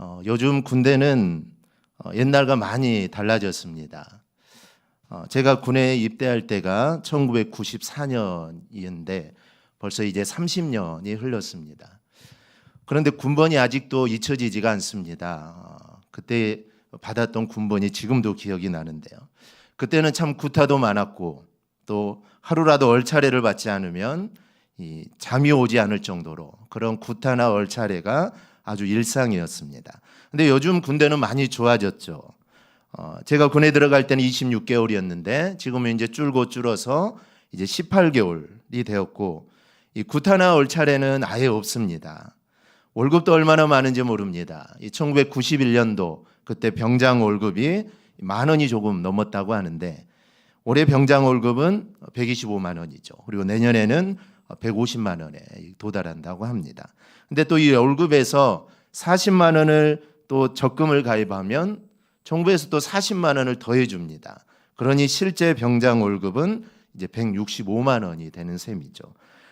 어, 요즘 군대는 어, 옛날과 많이 달라졌습니다. 어, 제가 군에 입대할 때가 1994년이었는데 벌써 이제 30년이 흘렀습니다. 그런데 군번이 아직도 잊혀지지가 않습니다. 어, 그때 받았던 군번이 지금도 기억이 나는데요. 그때는 참 구타도 많았고 또 하루라도 얼차례를 받지 않으면 이 잠이 오지 않을 정도로 그런 구타나 얼차례가 아주 일상이었습니다. 근데 요즘 군대는 많이 좋아졌죠. 어, 제가 군에 들어갈 때는 26개월이었는데 지금은 이제 줄고 줄어서 이제 18개월이 되었고 이 구타나 얼차례는 아예 없습니다. 월급도 얼마나 많은지 모릅니다. 이 1991년도 그때 병장 월급이 만 원이 조금 넘었다고 하는데 올해 병장 월급은 125만 원이죠. 그리고 내년에는 150만 원에 도달한다고 합니다. 근데 또 이 월급에서 40만 원을 또 적금을 가입하면 정부에서 또 40만 원을 더해 줍니다. 그러니 실제 병장 월급은 이제 165만 원이 되는 셈이죠.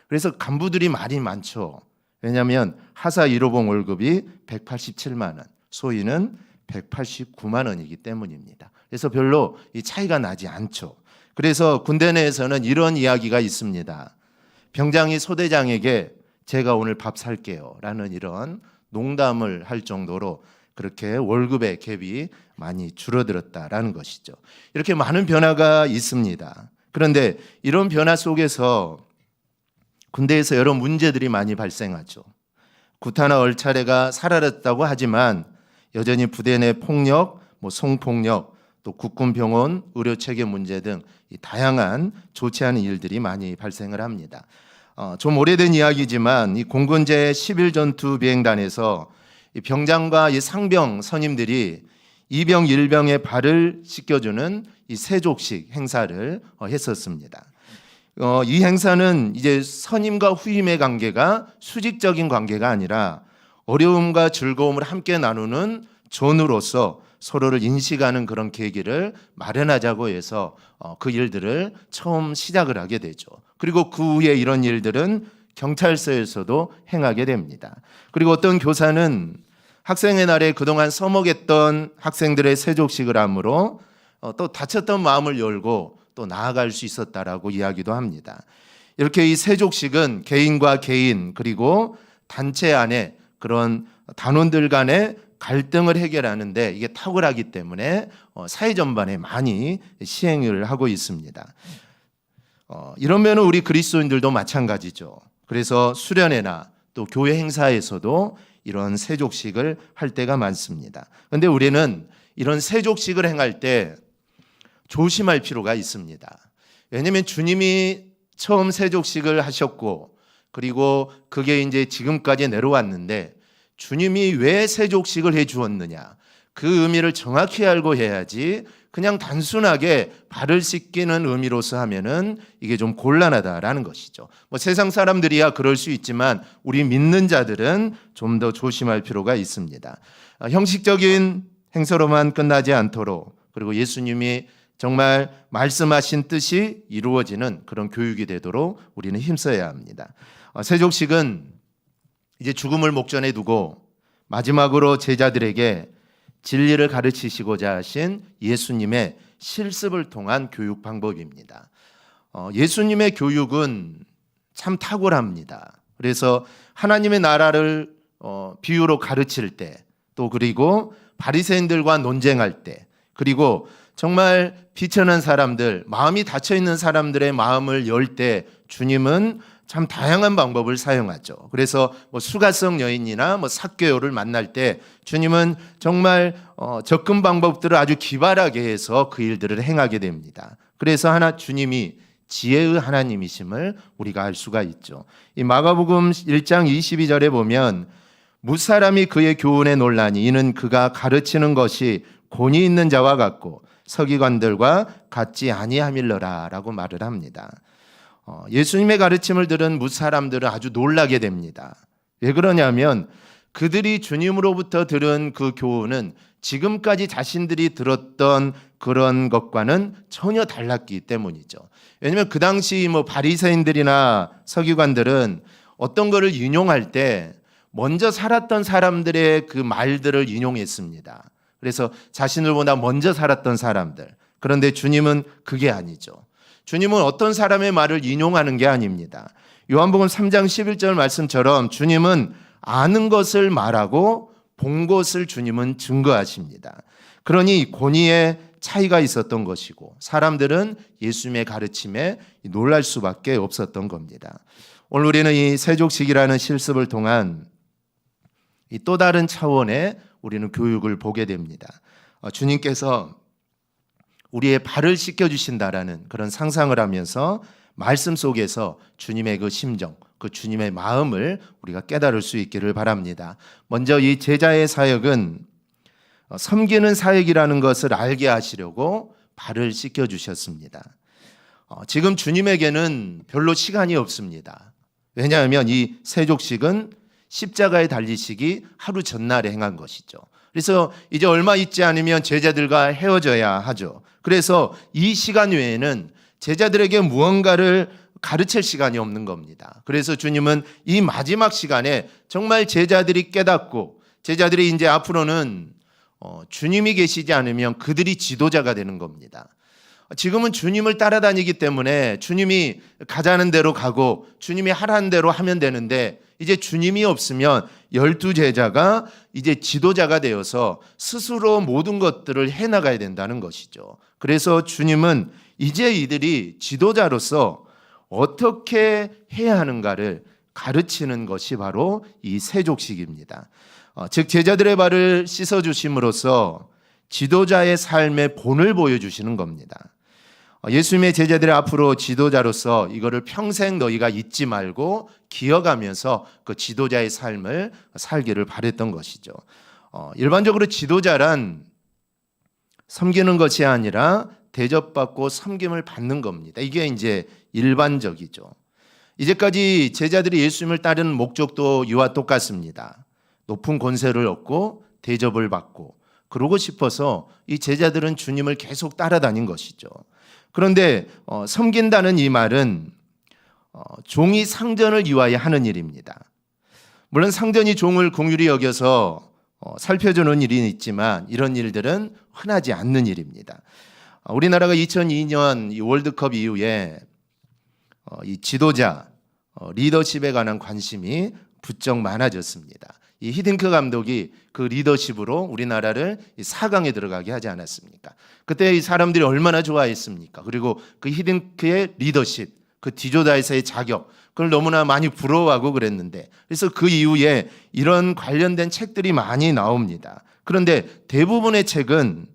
그래서 간부들이 말이 많죠. 왜냐하면 하사 1호봉 월급이 187만 원, 소위는 189만 원이기 때문입니다. 그래서 별로 이 차이가 나지 않죠. 그래서 군대 내에서는 이런 이야기가 있습니다. 병장이 소대장에게 제가 오늘 밥 살게요. 라는 이런 농담을 할 정도로 그렇게 월급의 갭이 많이 줄어들었다라는 것이죠. 이렇게 많은 변화가 있습니다. 그런데 이런 변화 속에서 군대에서 여러 문제들이 많이 발생하죠. 구타나 얼차례가 사라졌다고 하지만 여전히 부대 내 폭력, 뭐 성폭력, 또 국군 병원 의료 체계 문제 등이 다양한 않은 일들이 많이 발생을 합니다. 어, 좀 오래된 이야기지만 이 공군제 11 전투 비행단에서 이 병장과 이 상병 선임들이 이병 일병의 발을 씻겨주는 이 세족식 행사를 어, 했었습니다. 어, 이 행사는 이제 선임과 후임의 관계가 수직적인 관계가 아니라 어려움과 즐거움을 함께 나누는 존으로서 서로를 인식하는 그런 계기를 마련하자고 해서 어, 그 일들을 처음 시작을 하게 되죠. 그리고 그 후에 이런 일들은 경찰서에서도 행하게 됩니다. 그리고 어떤 교사는 학생의 날에 그동안 써먹였던 학생들의 세족식을 함으로 어, 또 다쳤던 마음을 열고 또 나아갈 수 있었다라고 이야기도 합니다. 이렇게 이 세족식은 개인과 개인 그리고 단체 안에 그런 단원들 간의 갈등을 해결하는데 이게 탁월하기 때문에 어, 사회 전반에 많이 시행을 하고 있습니다. 어, 이런 면은 우리 그리스도인들도 마찬가지죠. 그래서 수련회나 또 교회 행사에서도 이런 세족식을 할 때가 많습니다. 그런데 우리는 이런 세족식을 행할 때 조심할 필요가 있습니다. 왜냐하면 주님이 처음 세족식을 하셨고 그리고 그게 이제 지금까지 내려왔는데 주님이 왜 세족식을 해 주었느냐 그 의미를 정확히 알고 해야지 그냥 단순하게 발을 씻기는 의미로서 하면은 이게 좀 곤란하다라는 것이죠. 뭐 세상 사람들이야 그럴 수 있지만 우리 믿는 자들은 좀 더 조심할 필요가 있습니다. 아, 형식적인 행사로만 끝나지 않도록 그리고 예수님이 정말 말씀하신 뜻이 이루어지는 그런 교육이 되도록 우리는 힘써야 합니다. 어, 세족식은 이제 죽음을 목전에 두고 마지막으로 제자들에게 진리를 가르치시고자 하신 예수님의 실습을 통한 교육 방법입니다. 어, 예수님의 교육은 참 탁월합니다. 그래서 하나님의 나라를 어, 비유로 가르칠 때, 또 그리고 바리새인들과 논쟁할 때, 그리고 정말 비천한 사람들, 마음이 닫혀 있는 사람들의 마음을 열 때 주님은 참 다양한 방법을 사용하죠. 그래서 뭐 수가성 여인이나 뭐 사교요를 만날 때 주님은 정말 어, 접근 방법들을 아주 기발하게 해서 그 일들을 행하게 됩니다. 그래서 하나 주님이 지혜의 하나님이심을 우리가 알 수가 있죠. 이 마가복음 1장 22절에 보면 무사람이 그의 교훈에 논라니 이는 그가 가르치는 것이 권위 있는 자와 같고 서기관들과 같지 아니함일러라라고 말을 합니다. 어, 예수님의 가르침을 들은 무사람들은 아주 놀라게 됩니다. 왜 그러냐면 그들이 주님으로부터 들은 그 교훈은 지금까지 자신들이 들었던 그런 것과는 전혀 달랐기 때문이죠. 왜냐하면 그 당시 뭐 바리새인들이나 서기관들은 어떤 것을 인용할 때 먼저 살았던 사람들의 그 말들을 인용했습니다. 그래서 자신들보다 먼저 살았던 사람들. 그런데 주님은 그게 아니죠. 주님은 어떤 사람의 말을 인용하는 게 아닙니다. 요한복음 3장 11절 말씀처럼 주님은 아는 것을 말하고 본 것을 주님은 증거하십니다. 그러니 권위의 차이가 있었던 것이고 사람들은 예수님의 가르침에 놀랄 수밖에 없었던 겁니다. 오늘 우리는 이 세족식이라는 실습을 통한 이 또 다른 차원의 우리는 교육을 보게 됩니다. 어, 주님께서 우리의 발을 씻겨 주신다라는 그런 상상을 하면서 말씀 속에서 주님의 그 심정, 그 주님의 마음을 우리가 깨달을 수 있기를 바랍니다. 먼저 이 제자의 사역은 어, 섬기는 사역이라는 것을 알게 하시려고 발을 씻겨 주셨습니다. 어, 지금 주님에게는 별로 시간이 없습니다. 왜냐하면 이 세족식은 십자가에 달리시기 하루 전날에 행한 것이죠. 그래서 이제 얼마 있지 않으면 제자들과 헤어져야 하죠. 그래서 이 시간 외에는 제자들에게 무언가를 가르칠 시간이 없는 겁니다. 그래서 주님은 이 마지막 시간에 정말 제자들이 깨닫고 제자들이 이제 앞으로는 어, 주님이 계시지 않으면 그들이 지도자가 되는 겁니다. 지금은 주님을 따라다니기 때문에 주님이 가자는 대로 가고 주님이 하라는 대로 하면 되는데 이제 주님이 없으면 열두 제자가 이제 지도자가 되어서 스스로 모든 것들을 해나가야 된다는 것이죠. 그래서 주님은 이제 이들이 지도자로서 어떻게 해야 하는가를 가르치는 것이 바로 이 세족식입니다. 어, 즉 제자들의 발을 씻어 주심으로써 지도자의 삶의 본을 보여주시는 겁니다. 어, 예수님의 제자들의 앞으로 지도자로서 이거를 평생 너희가 잊지 말고 기억하면서 그 지도자의 삶을 살기를 바랬던 것이죠. 어, 일반적으로 지도자란 섬기는 것이 아니라 대접받고 섬김을 받는 겁니다. 이게 이제 일반적이죠. 이제까지 제자들이 예수님을 따르는 목적도 이와 똑같습니다. 높은 권세를 얻고 대접을 받고 그러고 싶어서 이 제자들은 주님을 계속 따라다닌 것이죠. 그런데 어, 섬긴다는 이 말은 어, 종이 상전을 위하여 하는 일입니다. 물론 상전이 종을 공유리 여겨서 어, 살펴주는 일이 있지만 이런 일들은 흔하지 않는 일입니다. 어, 우리나라가 2002년 이 월드컵 이후에 어, 이 지도자 어, 리더십에 관한 관심이 부쩍 많아졌습니다. 이 히딩크 감독이 그 리더십으로 우리나라를 4강에 들어가게 하지 않았습니까? 그때 이 사람들이 얼마나 좋아했습니까? 그리고 그 히딩크의 리더십, 그 디조다에서의 자격, 그걸 너무나 많이 부러워하고 그랬는데 그래서 그 이후에 이런 관련된 책들이 많이 나옵니다. 그런데 대부분의 책은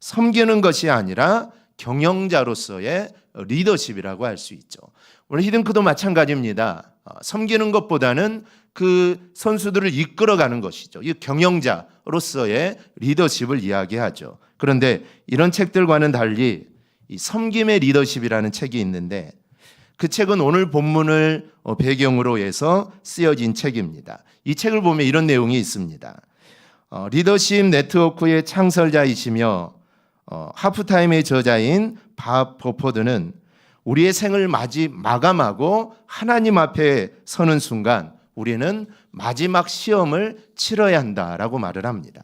섬기는 것이 아니라 경영자로서의 리더십이라고 할 수 있죠. 오늘 히딩크도 마찬가지입니다. 어, 섬기는 것보다는 그 선수들을 이끌어가는 것이죠. 이 경영자로서의 리더십을 이야기하죠. 그런데 이런 책들과는 달리 이 섬김의 리더십이라는 책이 있는데 그 책은 오늘 본문을 어, 배경으로 해서 쓰여진 책입니다. 이 책을 보면 이런 내용이 있습니다. 어, 리더십 네트워크의 창설자이시며 어, 하프타임의 저자인 밥 버퍼드는 우리의 생을 맞이 마감하고 하나님 앞에 서는 순간 우리는 마지막 시험을 치러야 한다라고 말을 합니다.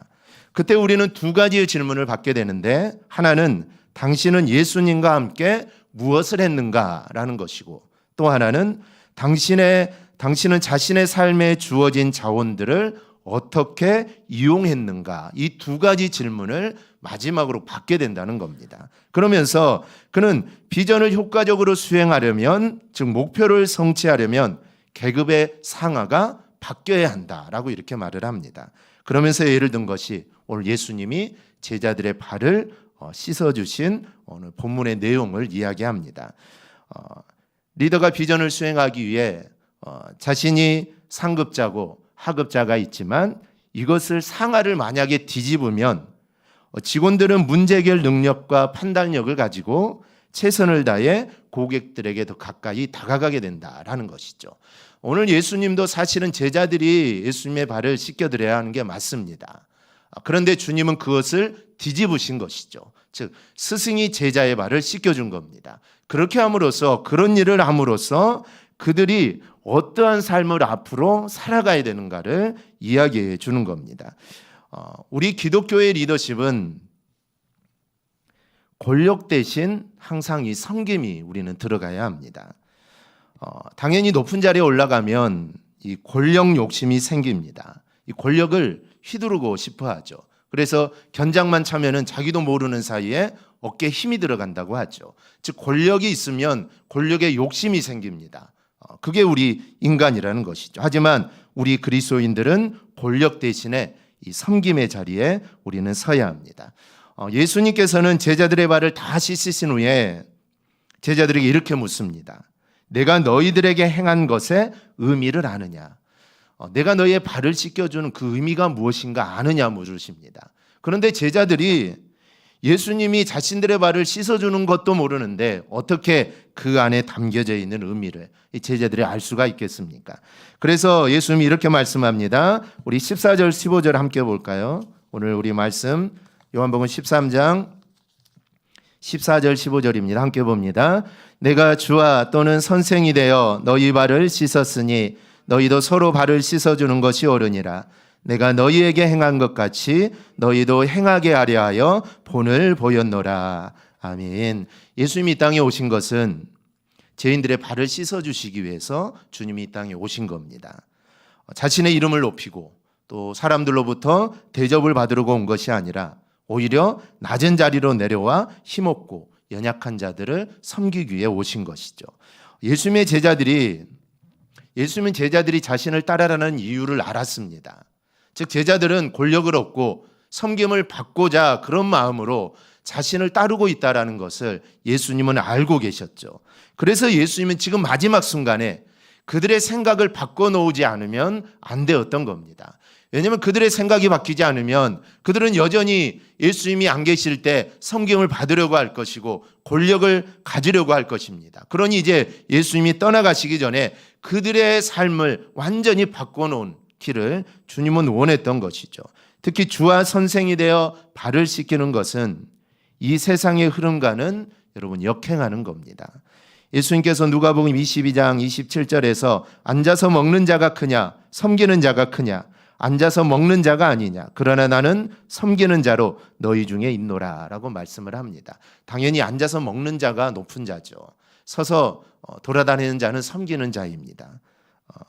그때 우리는 두 가지의 질문을 받게 되는데 하나는 당신은 예수님과 함께 무엇을 했는가라는 것이고 또 하나는 당신의 당신은 자신의 삶에 주어진 자원들을 어떻게 이용했는가 이 두 가지 질문을 마지막으로 받게 된다는 겁니다. 그러면서 그는 비전을 효과적으로 수행하려면 즉 목표를 성취하려면 계급의 상하가 바뀌어야 한다라고 이렇게 말을 합니다. 그러면서 예를 든 것이 오늘 예수님이 제자들의 발을 어, 씻어주신 오늘 본문의 내용을 이야기합니다. 어, 리더가 비전을 수행하기 위해 어, 자신이 상급자고 하급자가 있지만 이것을 상하를 만약에 뒤집으면 직원들은 문제 해결 능력과 판단력을 가지고 최선을 다해 고객들에게 더 가까이 다가가게 된다라는 것이죠. 오늘 예수님도 사실은 제자들이 예수님의 발을 씻겨드려야 하는 게 맞습니다. 그런데 주님은 그것을 뒤집으신 것이죠. 즉 스승이 제자의 발을 씻겨준 겁니다. 그렇게 함으로써 그런 일을 함으로써 그들이 어떠한 삶을 앞으로 살아가야 되는가를 이야기해 주는 겁니다. 어, 우리 기독교의 리더십은 권력 대신 항상 이 섬김이 우리는 들어가야 합니다. 어, 당연히 높은 자리에 올라가면 이 권력 욕심이 생깁니다. 이 권력을 휘두르고 싶어 하죠. 그래서 견장만 차면은 자기도 모르는 사이에 어깨에 힘이 들어간다고 하죠. 즉 권력이 있으면 권력의 욕심이 생깁니다. 어, 그게 우리 인간이라는 것이죠. 하지만 우리 그리스도인들은 권력 대신에 이 섬김의 자리에 우리는 서야 합니다. 어, 예수님께서는 제자들의 발을 다 씻으신 후에 제자들에게 이렇게 묻습니다. 내가 너희들에게 행한 것의 의미를 아느냐? 어, 내가 너희의 발을 씻겨주는 그 의미가 무엇인가 아느냐 물으십니다. 그런데 제자들이 예수님이 자신들의 발을 씻어주는 것도 모르는데 어떻게 그 안에 담겨져 있는 의미를 이 제자들이 알 수가 있겠습니까? 그래서 예수님이 이렇게 말씀합니다. 우리 14절, 15절 함께 볼까요? 오늘 우리 말씀 요한복음 13장 14절 15절입니다. 함께 봅니다. 내가 주와 또는 선생이 되어 너희 발을 씻었으니 너희도 서로 발을 씻어 주는 것이 옳으니라. 내가 너희에게 행한 것 같이 너희도 행하게 하려 하여 본을 보였노라. 아멘. 예수님이 이 땅에 오신 것은 죄인들의 발을 씻어 주시기 위해서 주님이 이 땅에 오신 겁니다. 자신의 이름을 높이고 또 사람들로부터 대접을 받으려고 온 것이 아니라 오히려 낮은 자리로 내려와 힘없고 연약한 자들을 섬기기 위해 오신 것이죠. 예수님의 제자들이 예수님은 제자들이 자신을 따라라는 이유를 알았습니다. 즉 제자들은 권력을 얻고 섬김을 받고자 그런 마음으로 자신을 따르고 있다라는 것을 예수님은 알고 계셨죠. 그래서 예수님은 지금 마지막 순간에 그들의 생각을 바꿔 놓지 않으면 안 되었던 겁니다. 왜냐하면 그들의 생각이 바뀌지 않으면 그들은 여전히 예수님이 안 계실 때 성경을 받으려고 할 것이고 권력을 가지려고 할 것입니다. 그러니 이제 예수님이 떠나가시기 전에 그들의 삶을 완전히 바꿔놓은 길을 주님은 원했던 것이죠. 특히 주와 선생이 되어 발을 씻기는 것은 이 세상의 흐름과는 여러분 역행하는 겁니다. 예수님께서 누가복음 22장 27절에서 앉아서 먹는 자가 크냐 섬기는 자가 크냐 앉아서 먹는 자가 아니냐. 그러나 나는 섬기는 자로 너희 중에 있노라 라고 말씀을 합니다. 당연히 앉아서 먹는 자가 높은 자죠. 서서 어, 돌아다니는 자는 섬기는 자입니다. 어,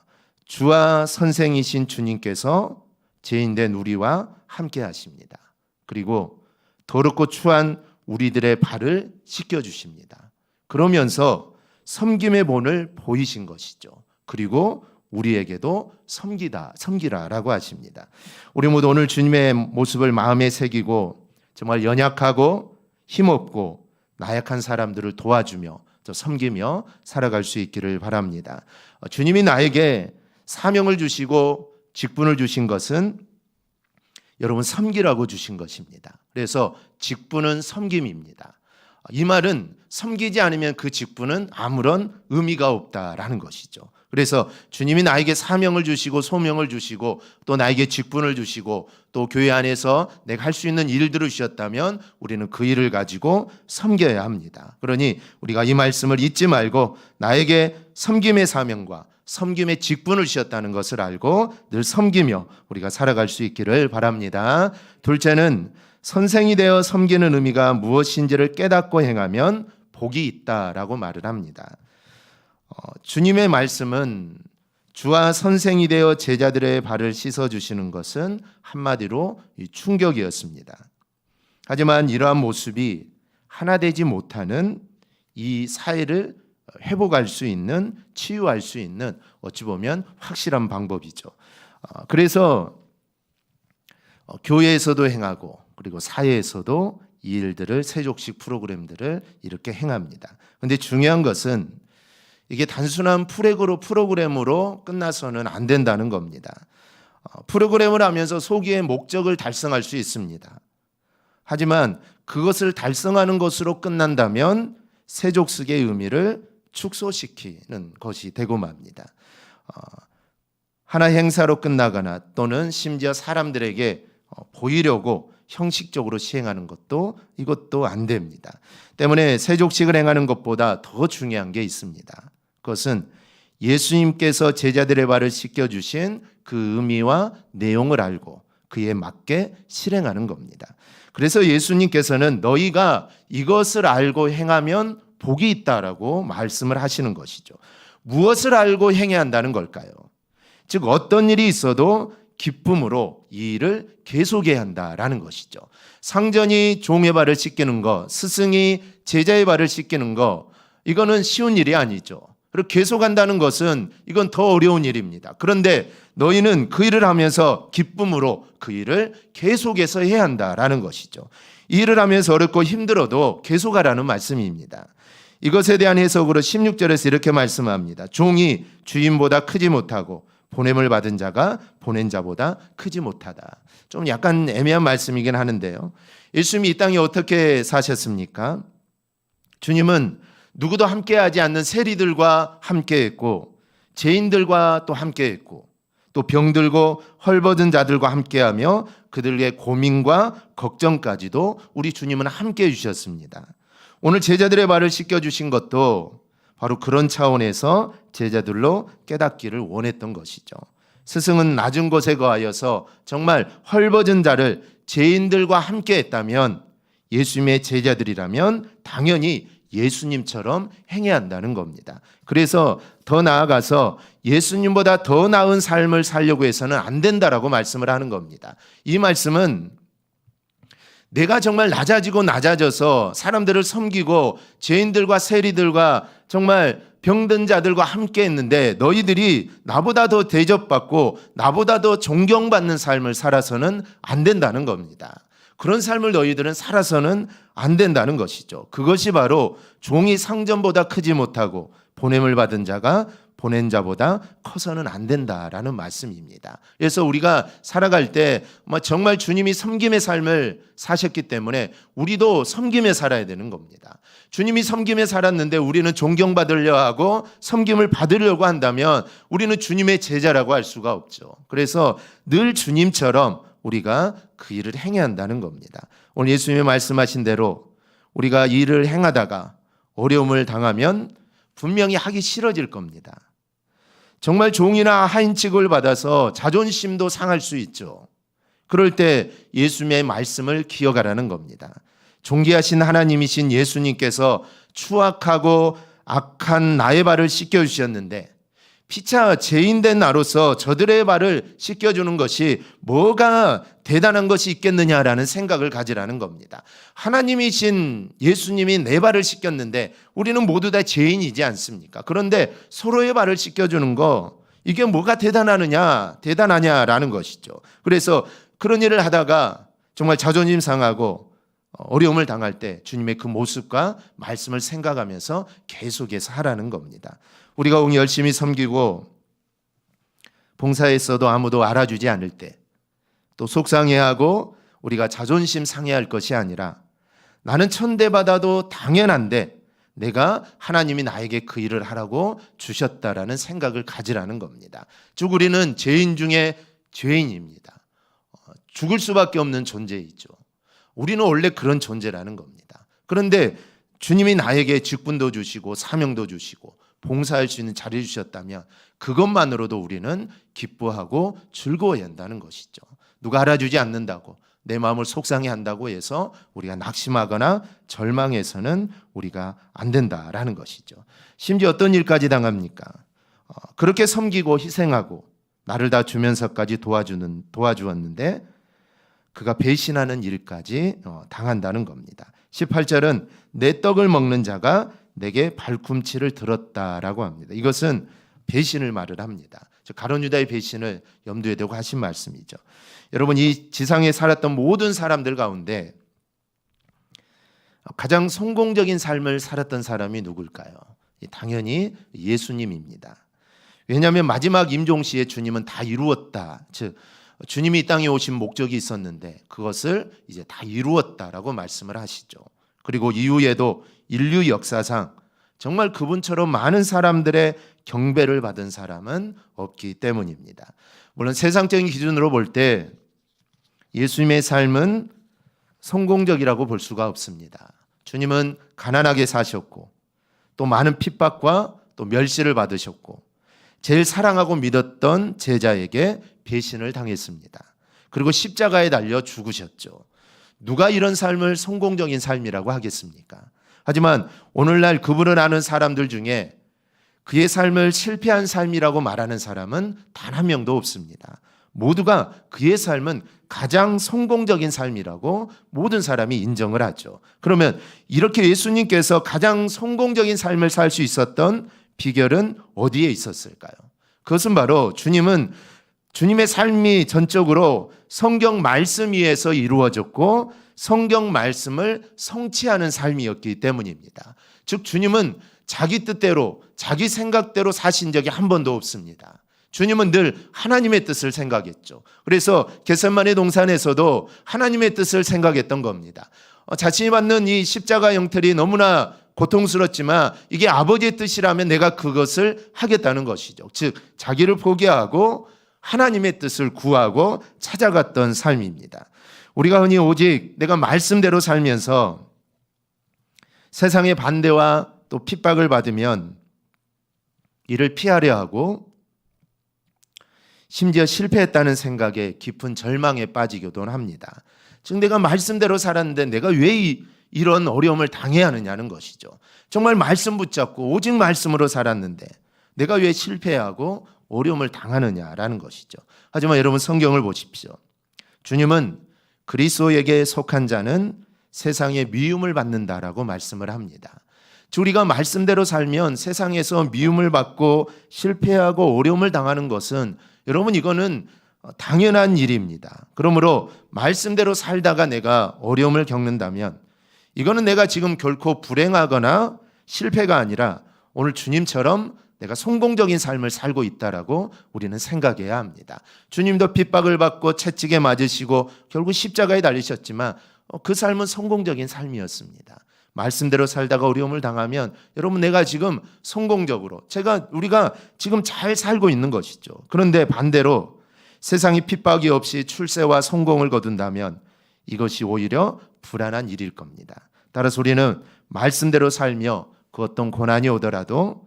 주와 선생이신 주님께서 죄인된 우리와 함께 하십니다. 그리고 더럽고 추한 우리들의 발을 씻겨 주십니다. 그러면서 섬김의 본을 보이신 것이죠. 그리고 우리에게도 섬기다, 섬기라라고 하십니다. 우리 모두 오늘 주님의 모습을 마음에 새기고 정말 연약하고 힘없고 나약한 사람들을 도와주며 또 섬기며 살아갈 수 있기를 바랍니다. 어, 주님이 나에게 사명을 주시고 직분을 주신 것은 여러분 섬기라고 주신 것입니다. 그래서 직분은 섬김입니다. 이 말은 섬기지 않으면 그 직분은 아무런 의미가 없다라는 것이죠. 그래서 주님이 나에게 사명을 주시고 소명을 주시고 또 나에게 직분을 주시고 또 교회 안에서 내가 할 수 있는 일들을 주셨다면 우리는 그 일을 가지고 섬겨야 합니다. 그러니 우리가 이 말씀을 잊지 말고 나에게 섬김의 사명과 섬김의 직분을 주셨다는 것을 알고 늘 섬기며 우리가 살아갈 수 있기를 바랍니다. 둘째는 선생이 되어 섬기는 의미가 무엇인지를 깨닫고 행하면 복이 있다라고 말을 합니다. 어, 주님의 말씀은 주와 선생이 되어 제자들의 발을 씻어 주시는 것은 한마디로 충격이었습니다. 하지만 이러한 모습이 하나 되지 못하는 이 사회를 회복할 수 있는 치유할 수 있는 어찌 보면 확실한 방법이죠. 어, 그래서 어, 교회에서도 행하고 그리고 사회에서도 이 일들을 세족식 프로그램들을 이렇게 행합니다. 근데 중요한 것은 이게 단순한 프레그로 프로그램으로 끝나서는 안 된다는 겁니다. 어, 프로그램을 하면서 소기의 목적을 달성할 수 있습니다. 하지만 그것을 달성하는 것으로 끝난다면 세족식의 의미를 축소시키는 것이 되고 맙니다. 어, 하나 행사로 끝나거나 또는 심지어 사람들에게 어, 보이려고 형식적으로 시행하는 것도 이것도 안 됩니다. 때문에 세족식을 행하는 것보다 더 중요한 게 있습니다. 그것은 예수님께서 제자들의 발을 씻겨 주신 그 의미와 내용을 알고 그에 맞게 실행하는 겁니다. 그래서 예수님께서는 너희가 이것을 알고 행하면 복이 있다라고 말씀을 하시는 것이죠. 무엇을 알고 행해야 한다는 걸까요? 즉 어떤 일이 있어도 기쁨으로 이 일을 계속해야 한다라는 것이죠. 상전이 종의 발을 씻기는 것, 스승이 제자의 발을 씻기는 것, 이거는 쉬운 일이 아니죠. 그리고 계속한다는 것은 이건 더 어려운 일입니다. 그런데 너희는 그 일을 하면서 기쁨으로 그 일을 계속해서 해야 한다라는 것이죠. 이 일을 하면서 어렵고 힘들어도 계속하라는 말씀입니다. 이것에 대한 해석으로 16절에서 이렇게 말씀합니다. 종이 주인보다 크지 못하고 보냄을 받은 자가 보낸 자보다 크지 못하다. 좀 약간 애매한 말씀이긴 하는데요. 예수님이 이 땅에 어떻게 사셨습니까? 주님은 누구도 함께하지 않는 세리들과 함께했고 죄인들과 또 함께했고 또 병들고 헐벗은 자들과 함께하며 그들의 고민과 걱정까지도 우리 주님은 함께해 주셨습니다. 오늘 제자들의 발을 씻겨 주신 것도 바로 그런 차원에서 제자들로 깨닫기를 원했던 것이죠. 스승은 낮은 곳에 거하여서 정말 헐벗은 자를 죄인들과 함께 했다면 예수님의 제자들이라면 당연히 예수님처럼 행해야 한다는 겁니다. 그래서 더 나아가서 예수님보다 더 나은 삶을 살려고 해서는 안 된다라고 말씀을 하는 겁니다. 이 말씀은 내가 정말 낮아지고 낮아져서 사람들을 섬기고 죄인들과 세리들과 정말 병든 자들과 함께 했는데 너희들이 나보다 더 대접받고 나보다 더 존경받는 삶을 살아서는 안 된다는 겁니다. 그런 삶을 너희들은 살아서는 안 된다는 것이죠. 그것이 바로 종이 상전보다 크지 못하고 보냄을 받은 자가 보낸 자보다 커서는 안 된다라는 말씀입니다. 그래서 우리가 살아갈 때뭐 정말 주님이 섬김의 삶을 사셨기 때문에 우리도 섬김에 살아야 되는 겁니다. 주님이 섬김에 살았는데 우리는 존경받으려 하고 섬김을 받으려고 한다면 우리는 주님의 제자라고 할 수가 없죠. 그래서 늘 주님처럼 우리가 그 일을 행해야 한다는 겁니다. 오늘 예수님이 말씀하신 대로 우리가 이 일을 행하다가 어려움을 당하면 분명히 하기 싫어질 겁니다. 정말 종이나 하인 취급을 받아서 자존심도 상할 수 있죠. 그럴 때 예수님의 말씀을 기억하라는 겁니다. 존귀하신 하나님이신 예수님께서 추악하고 악한 나의 발을 씻겨 주셨는데 피차 죄인된 나로서 저들의 발을 씻겨주는 것이 뭐가 대단한 것이 있겠느냐라는 생각을 가지라는 겁니다. 하나님이신 예수님이 내 발을 씻겼는데 우리는 모두 다 죄인이지 않습니까? 그런데 서로의 발을 씻겨주는 거 이게 뭐가 대단하느냐, 대단하냐라는 것이죠. 그래서 그런 일을 하다가 정말 자존심 상하고 어려움을 당할 때 주님의 그 모습과 말씀을 생각하면서 계속해서 하라는 겁니다. 우리가 오늘 열심히 섬기고 봉사했어도 아무도 알아주지 않을 때 또 속상해하고 우리가 자존심 상해할 것이 아니라 나는 천대받아도 당연한데 내가 하나님이 나에게 그 일을 하라고 주셨다라는 생각을 가지라는 겁니다. 즉 우리는 죄인 중에 죄인입니다. 어, 죽을 수밖에 없는 존재이죠. 우리는 원래 그런 존재라는 겁니다. 그런데 주님이 나에게 직분도 주시고 사명도 주시고 봉사할 수 있는 자리를 주셨다면 그것만으로도 우리는 기뻐하고 즐거워야 한다는 것이죠. 누가 알아주지 않는다고 내 마음을 속상해 한다고 해서 우리가 낙심하거나 절망해서는 우리가 안 된다라는 것이죠. 심지어 어떤 일까지 당합니까? 어, 그렇게 섬기고 희생하고 나를 다 주면서까지 도와주는 도와주었는데 그가 배신하는 일까지 어, 당한다는 겁니다. 18절은 내 떡을 먹는 자가 내게 발꿈치를 들었다라고 합니다. 이것은 배신을 말을 합니다. 가론 유다의 배신을 염두에 두고 하신 말씀이죠. 여러분 이 지상에 살았던 모든 사람들 가운데 가장 성공적인 삶을 살았던 사람이 누굴까요? 당연히 예수님입니다. 왜냐하면 마지막 임종 시에 주님은 다 이루었다. 즉 주님이 이 땅에 오신 목적이 있었는데 그것을 이제 다 이루었다라고 말씀을 하시죠. 그리고 이후에도 인류 역사상 정말 그분처럼 많은 사람들의 경배를 받은 사람은 없기 때문입니다. 물론 세상적인 기준으로 볼 때 예수님의 삶은 성공적이라고 볼 수가 없습니다. 주님은 가난하게 사셨고 또 많은 핍박과 또 멸시를 받으셨고 제일 사랑하고 믿었던 제자에게 배신을 당했습니다. 그리고 십자가에 달려 죽으셨죠. 누가 이런 삶을 성공적인 삶이라고 하겠습니까? 하지만 오늘날 그분을 아는 사람들 중에 그의 삶을 실패한 삶이라고 말하는 사람은 단 한 명도 없습니다. 모두가 그의 삶은 가장 성공적인 삶이라고 모든 사람이 인정을 하죠. 그러면 이렇게 예수님께서 가장 성공적인 삶을 살 수 있었던 비결은 어디에 있었을까요? 그것은 바로 주님은 주님의 삶이 전적으로 성경 말씀 위에서 이루어졌고 성경 말씀을 성취하는 삶이었기 때문입니다. 즉 주님은 자기 뜻대로 자기 생각대로 사신 적이 한 번도 없습니다. 주님은 늘 하나님의 뜻을 생각했죠. 그래서 겟셋만의 동산에서도 하나님의 뜻을 생각했던 겁니다. 어, 자신이 받는 이 십자가 형틀이 너무나 고통스럽지만 이게 아버지의 뜻이라면 내가 그것을 하겠다는 것이죠. 즉 자기를 포기하고 하나님의 뜻을 구하고 찾아갔던 삶입니다. 우리가 흔히 오직 내가 말씀대로 살면서 세상의 반대와 또 핍박을 받으면 이를 피하려 하고 심지어 실패했다는 생각에 깊은 절망에 빠지기도 합니다. 즉 내가 말씀대로 살았는데 내가 왜 이, 이런 어려움을 당해야 하느냐는 것이죠. 정말 말씀 붙잡고 오직 말씀으로 살았는데 내가 왜 실패하고 어려움을 당하느냐라는 것이죠. 하지만 여러분 성경을 보십시오. 주님은 그리스도에게 속한 자는 세상의 미움을 받는다라고 말씀을 합니다. 즉, 우리가 말씀대로 살면 세상에서 미움을 받고 실패하고 어려움을 당하는 것은 여러분 이거는 당연한 일입니다. 그러므로 말씀대로 살다가 내가 어려움을 겪는다면 이거는 내가 지금 결코 불행하거나 실패가 아니라 오늘 주님처럼 내가 성공적인 삶을 살고 있다라고 우리는 생각해야 합니다. 주님도 핍박을 받고 채찍에 맞으시고 결국 십자가에 달리셨지만 어, 그 삶은 성공적인 삶이었습니다. 말씀대로 살다가 어려움을 당하면 여러분 내가 지금 성공적으로 제가 우리가 지금 잘 살고 있는 것이죠. 그런데 반대로 세상이 핍박이 없이 출세와 성공을 거둔다면 이것이 오히려 불안한 일일 겁니다. 따라서 우리는 말씀대로 살며 그 어떤 고난이 오더라도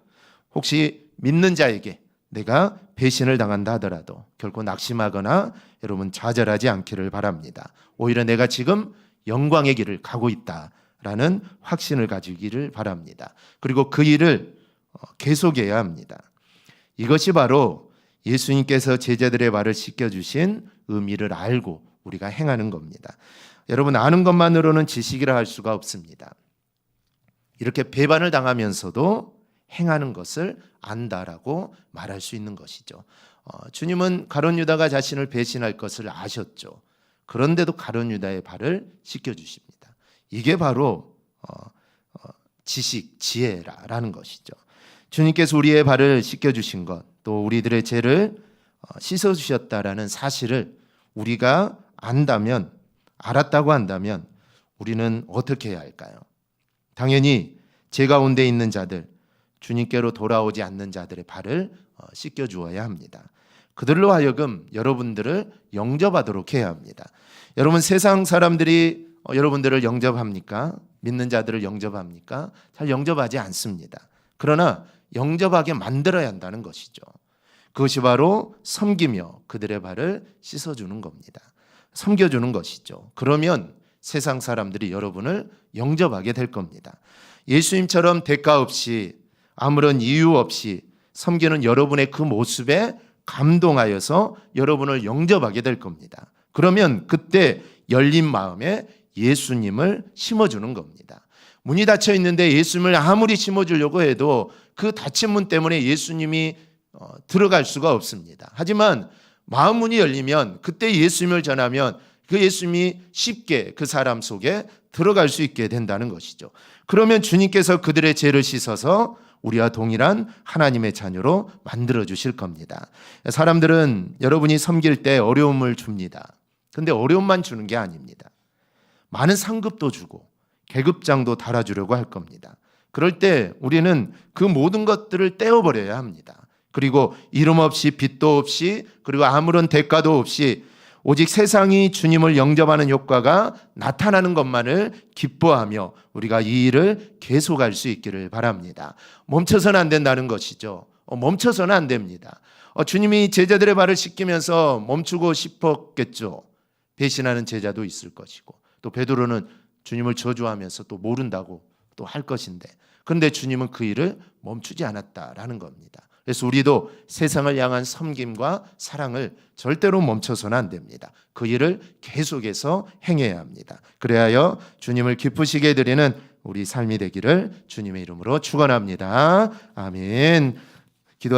혹시 믿는 자에게 내가 배신을 당한다 하더라도 결코 낙심하거나 여러분 좌절하지 않기를 바랍니다. 오히려 내가 지금 영광의 길을 가고 있다라는 확신을 가지기를 바랍니다. 그리고 그 일을 어, 계속해야 합니다. 이것이 바로 예수님께서 제자들의 발을 씻겨주신 의미를 알고 우리가 행하는 겁니다. 여러분 아는 것만으로는 지식이라 할 수가 없습니다. 이렇게 배반을 당하면서도 행하는 것을 안다라고 말할 수 있는 것이죠. 어, 주님은 가론 유다가 자신을 배신할 것을 아셨죠. 그런데도 가론 유다의 발을 씻겨 주십니다. 이게 바로 어, 어, 지식, 지혜라는 것이죠. 주님께서 우리의 발을 씻겨 주신 것, 또 우리들의 죄를 어, 씻어 주셨다라는 사실을 우리가 안다면 알았다고 한다면 우리는 어떻게 해야 할까요? 당연히 죄 가운데 있는 자들, 주님께로 돌아오지 않는 자들의 발을 어, 씻겨 주어야 합니다. 그들로 하여금 여러분들을 영접하도록 해야 합니다. 여러분 세상 사람들이 어, 여러분들을 영접합니까? 믿는 자들을 영접합니까? 잘 영접하지 않습니다. 그러나 영접하게 만들어야 한다는 것이죠. 그것이 바로 섬기며 그들의 발을 씻어주는 겁니다. 섬겨주는 것이죠. 그러면 세상 사람들이 여러분을 영접하게 될 겁니다. 예수님처럼 대가 없이 아무런 이유 없이 섬기는 여러분의 그 모습에 감동하여서 여러분을 영접하게 될 겁니다. 그러면 그때 열린 마음에 예수님을 심어주는 겁니다. 문이 닫혀 있는데 예수님을 아무리 심어주려고 해도 그 닫힌 문 때문에 예수님이 어, 들어갈 수가 없습니다. 하지만 마음 문이 열리면 그때 예수님을 전하면 그 예수님이 쉽게 그 사람 속에 들어갈 수 있게 된다는 것이죠. 그러면 주님께서 그들의 죄를 씻어서 우리와 동일한 하나님의 자녀로 만들어 주실 겁니다. 사람들은 여러분이 섬길 때 어려움을 줍니다. 근데 어려움만 주는 게 아닙니다. 많은 상급도 주고 계급장도 달아주려고 할 겁니다. 그럴 때 우리는 그 모든 것들을 떼어버려야 합니다. 그리고 이름 없이 빚도 없이 그리고 아무런 대가도 없이 오직 세상이 주님을 영접하는 효과가 나타나는 것만을 기뻐하며 우리가 이 일을 계속할 수 있기를 바랍니다. 멈춰서는 안 된다는 것이죠. 어, 멈춰서는 안 됩니다. 어, 주님이 제자들의 발을 씻기면서 멈추고 싶었겠죠. 배신하는 제자도 있을 것이고 또 베드로는 주님을 저주하면서 또 모른다고 또 할 것인데 그런데 주님은 그 일을 멈추지 않았다라는 겁니다. 그래서 우리도 세상을 향한 섬김과 사랑을 절대로 멈춰서는 안 됩니다. 그 일을 계속해서 행해야 합니다. 그래야 주님을 기쁘시게 드리는 우리 삶이 되기를 주님의 이름으로 축원합니다. 아멘. 기도하